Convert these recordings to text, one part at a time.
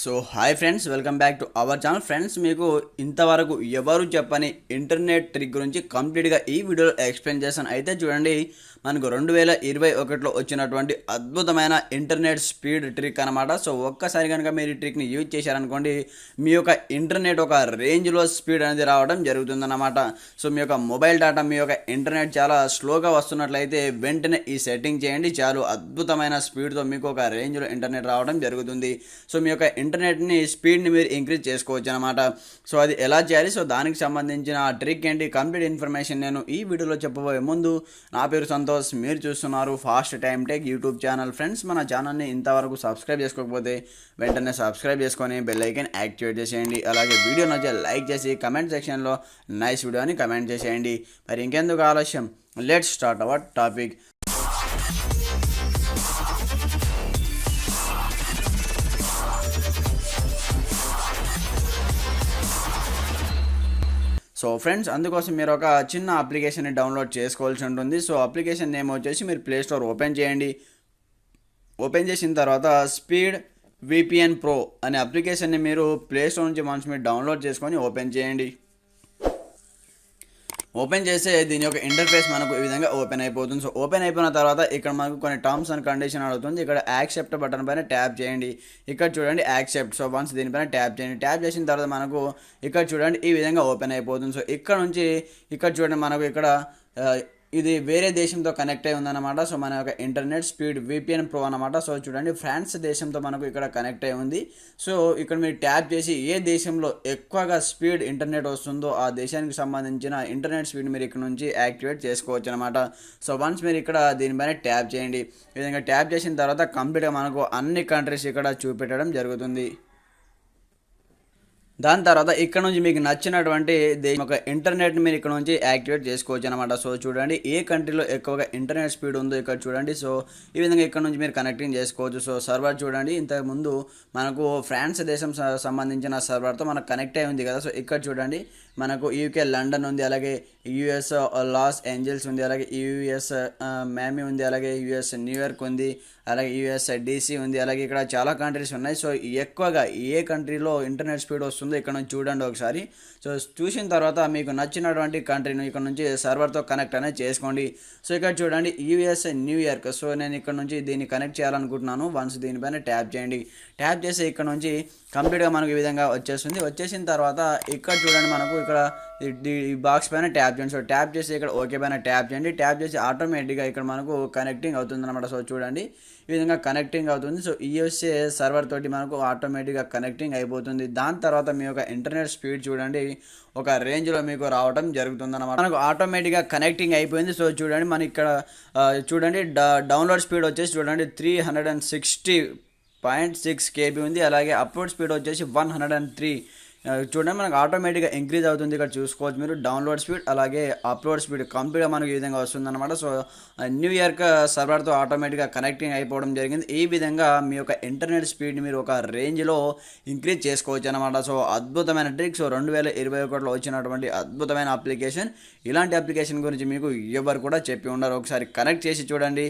So hi friends welcome back to our channel. Friends మీకు ఇంతవరకు ఎవరు చెప్పని ఇంటర్నెట్ ట్రిక్ గురించి కంప్లీట్గా ఈ వీడియోలో ఎక్స్ప్లెయిన్ చేశాను. అయితే చూడండి మనకు రెండు వేల ఇరవై ఒకటిలో వచ్చినటువంటి అద్భుతమైన ఇంటర్నెట్ స్పీడ్ ట్రిక్ అనమాట సో ఒక్కసారి కనుక మీరు ఈ ట్రిక్ని యూజ్ చేశారనుకోండి మీ యొక్క ఇంటర్నెట్ ఒక రేంజ్లో స్పీడ్ అనేది రావడం జరుగుతుందన్నమాట. సో మీ యొక్క మొబైల్ డేటా మీ యొక్క ఇంటర్నెట్ చాలా స్లోగా వస్తున్నట్లయితే వెంటనే ఈ సెట్టింగ్ చేయండి. చాలు అద్భుతమైన స్పీడ్తో మీకు ఒక రేంజ్లో ఇంటర్నెట్ రావడం జరుగుతుంది. సో మీ యొక్క ఇంటర్నెట్ని స్పీడ్ని మీరు ఇంక్రీజ్ చేసుకోవచ్చు అనమాట సో అది ఎలా చేయాలి? సో దానికి సంబంధించిన ట్రిక్ ఏంటి? కంప్లీట్ ఇన్ఫర్మేషన్ నేను ఈ వీడియోలో చెప్పబోయే ముందు నా పేరు సంతోష్. మీరు చూస్తున్నారు fast time tech YouTube channel. Friends మన ఛానల్ని ఇంతవరకు సబ్స్క్రైబ్ చేసుకోకపోతే వెంటనే సబ్స్క్రైబ్ చేసుకొని బెల్ ఐకన్ యాక్టివేట్ చేసేయండి. అలాగే వీడియో నచ్చే లైక్ చేసి కమెంట్ సెక్షన్లో నైస్ వీడియో అని కమెంట్ చేసేయండి. మరి ఇంకెందుకు ఆలస్యం? Let's start our topic. So friends అందుకోసం మీరు ఒక చిన్న అప్లికేషన్ని డౌన్లోడ్ చేసుకోవాల్సి ఉంటుంది. సో అప్లికేషన్ నేమ్ వచ్చేసి మీరు ప్లే స్టోర్ ఓపెన్ చేయండి. ఓపెన్ చేసిన తర్వాత స్పీడ్ విపిఎన్ ప్రో అనే అప్లికేషన్ని మీరు ప్లేస్టోర్ నుంచి మనసు మీరు డౌన్లోడ్ చేసుకొని ఓపెన్ చేయండి. ఓపెన్ చేస్తే దీని యొక్క ఇంటర్ఫేస్ మనకు ఈ విధంగా ఓపెన్ అయిపోతుంది. సో ఓపెన్ అయిపోయిన తర్వాత ఇక్కడ మనకు కొన్ని టర్మ్స్ అండ్ కండిషన్ అడుగుతుంది. ఇక్కడ యాక్సెప్ట్ బటన్ పైన ట్యాప్ చేయండి. ఇక్కడ చూడండి యాక్సెప్ట్ సో వన్స్ దీనిపైన ట్యాప్ చేయండి. ట్యాప్ చేసిన తర్వాత మనకు ఇక్కడ చూడండి ఈ విధంగా ఓపెన్ అయిపోతుంది. సో ఇక్కడ నుంచి ఇక్కడ చూడండి మనకు ఇక్కడ ఇది వేరే దేశంతో కనెక్ట్ అయి ఉందన్నమాట. సో మన యొక్క ఇంటర్నెట్ స్పీడ్ విపిఎన్ ప్రో అనమాట సో చూడండి ఫ్రాన్స్ దేశంతో మనకు ఇక్కడ కనెక్ట్ అయి ఉంది. సో ఇక్కడ మీరు ట్యాప్ చేసి ఏ దేశంలో ఎక్కువగా స్పీడ్ ఇంటర్నెట్ వస్తుందో ఆ దేశానికి సంబంధించిన ఇంటర్నెట్ స్పీడ్ మీరు ఇక్కడ నుంచి యాక్టివేట్ చేసుకోవచ్చు అనమాట సో వన్స్ మీరు ఇక్కడ దీనిపైన ట్యాప్ చేయండి. ఈ విధంగా ట్యాప్ చేసిన తర్వాత కంప్లీట్గా మనకు అన్ని కంట్రీస్ ఇక్కడ చూపెట్టడం జరుగుతుంది. దాని తర్వాత ఇక్కడ నుంచి మీకు నచ్చినటువంటి ఒక ఇంటర్నెట్ మీరు ఇక్కడ నుంచి యాక్టివేట్ చేసుకోవచ్చు అనమాట సో చూడండి ఏ కంట్రీలో ఎక్కువగా ఇంటర్నెట్ స్పీడ్ ఉందో ఇక్కడ చూడండి. సో ఈ విధంగా ఇక్కడ నుంచి మీరు కనెక్టింగ్ చేసుకోవచ్చు. సో సర్వర్ చూడండి ఇంతకు ముందు మనకు ఫ్రాన్స్ దేశం స- సంబంధించిన సర్వర్తో మనకు కనెక్ట్ అయి ఉంది కదా. సో ఇక్కడ చూడండి మనకు యూకే లండన్ ఉంది అలాగే యూఎస్ లాస్ ఏంజల్స్ ఉంది అలాగే యూఎస్ మ్యామి ఉంది అలాగే యూఎస్ న్యూయార్క్ ఉంది అలాగే యూఎస్ డీసీ ఉంది అలాగే ఇక్కడ చాలా కంట్రీస్ ఉన్నాయి. సో ఎక్కువగా ఏ కంట్రీలో ఇంటర్నెట్ స్పీడ్ వస్తుందో ఇక్కడ నుంచి చూడండి ఒకసారి. సో చూసిన తర్వాత మీకు నచ్చినటువంటి కంట్రీని ఇక్కడ నుంచి సర్వర్తో కనెక్ట్ అనేది చేసుకోండి. సో ఇక్కడ చూడండి యూఎస్ న్యూయార్క్ సో నేను ఇక్కడ నుంచి దీన్ని కనెక్ట్ చేయాలనుకుంటున్నాను. వన్స్ దీనిపైన ట్యాప్ చేయండి. ట్యాప్ చేసి ఇక్కడ నుంచి కంప్లీట్గా మనకు ఈ విధంగా వచ్చేస్తుంది. వచ్చేసిన తర్వాత ఇక్కడ చూడండి మనకు ఇక్కడ ఈ బాక్స్ పైన ట్యాప్ చేయండి. సో ట్యాప్ చేసి ఇక్కడ ఓకే పైన ట్యాప్ చేయండి. ట్యాప్ చేసి ఆటోమేటిక్గా ఇక్కడ మనకు కనెక్టింగ్ అవుతుంది అనమాట సో చూడండి ఈ విధంగా కనెక్టింగ్ అవుతుంది. సో ఈఎస్ఏ సర్వర్ తోటి మనకు ఆటోమేటిక్గా కనెక్టింగ్ అయిపోతుంది. దాని తర్వాత మీ యొక్క ఇంటర్నెట్ స్పీడ్ చూడండి ఒక రేంజ్లో మీకు రావడం జరుగుతుంది అనమాట మనకు ఆటోమేటిక్గా కనెక్టింగ్ అయిపోయింది. సో చూడండి మన ఇక్కడ చూడండి డ- డౌన్లోడ్ స్పీడ్ వచ్చేసి చూడండి three hundred and sixty point six KB ఉంది. అలాగే అప్లోడ్ స్పీడ్ వచ్చేసి వన్ హండ్రెడ్ అండ్ త్రీ చూడండి మనకు ఆటోమేటిక్గా ఇంక్రీజ్ అవుతుంది. ఇక్కడ చూసుకోవచ్చు మీరు. డౌన్లోడ్ స్పీడ్ అలాగే అప్లోడ్ స్పీడ్ కంప్లీట్గా మనకు ఈ విధంగా వస్తుందన్నమాట. సో న్యూ ఇయర్కి సర్వర్తో ఆటోమేటిక్గా కనెక్టింగ్ అయిపోవడం జరిగింది. ఈ విధంగా మీ యొక్క ఇంటర్నెట్ స్పీడ్ మీరు ఒక రేంజ్లో ఇంక్రీజ్ చేసుకోవచ్చు అనమాట సో అద్భుతమైన ట్రిక్ సో రెండు వేల ఇరవై ఒకటిలో వచ్చినటువంటి అద్భుతమైన అప్లికేషన్ ఇలాంటి అప్లికేషన్ గురించి మీకు ఎవరు కూడా చెప్పి ఉండరు. ఒకసారి కనెక్ట్ చేసి చూడండి.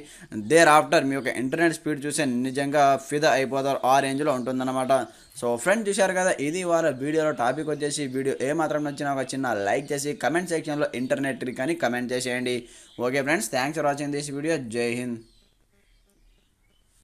దేర్ ఆఫ్టర్ మీ యొక్క ఇంటర్నెట్ స్పీడ్ చూస్తే నిజంగా ఫిదా అయిపోతారు. ఆ రేంజ్లో ఉంటుందన్నమాట. సో ఫ్రెండ్ చూశారు కదా ఇది వాళ్ళ వీడియోలో టాపిక్ వచ్చేసి వీడియో ఏ మాత్రం నచ్చినా ఒక చిన్న లైక్ చేసి కమెంట్ సెక్షన్లో ఇంటర్నెట్ ట్రిక్ అని కమెంట్ చేసేయండి. Okay friends thanks for watching this video జై హింద్.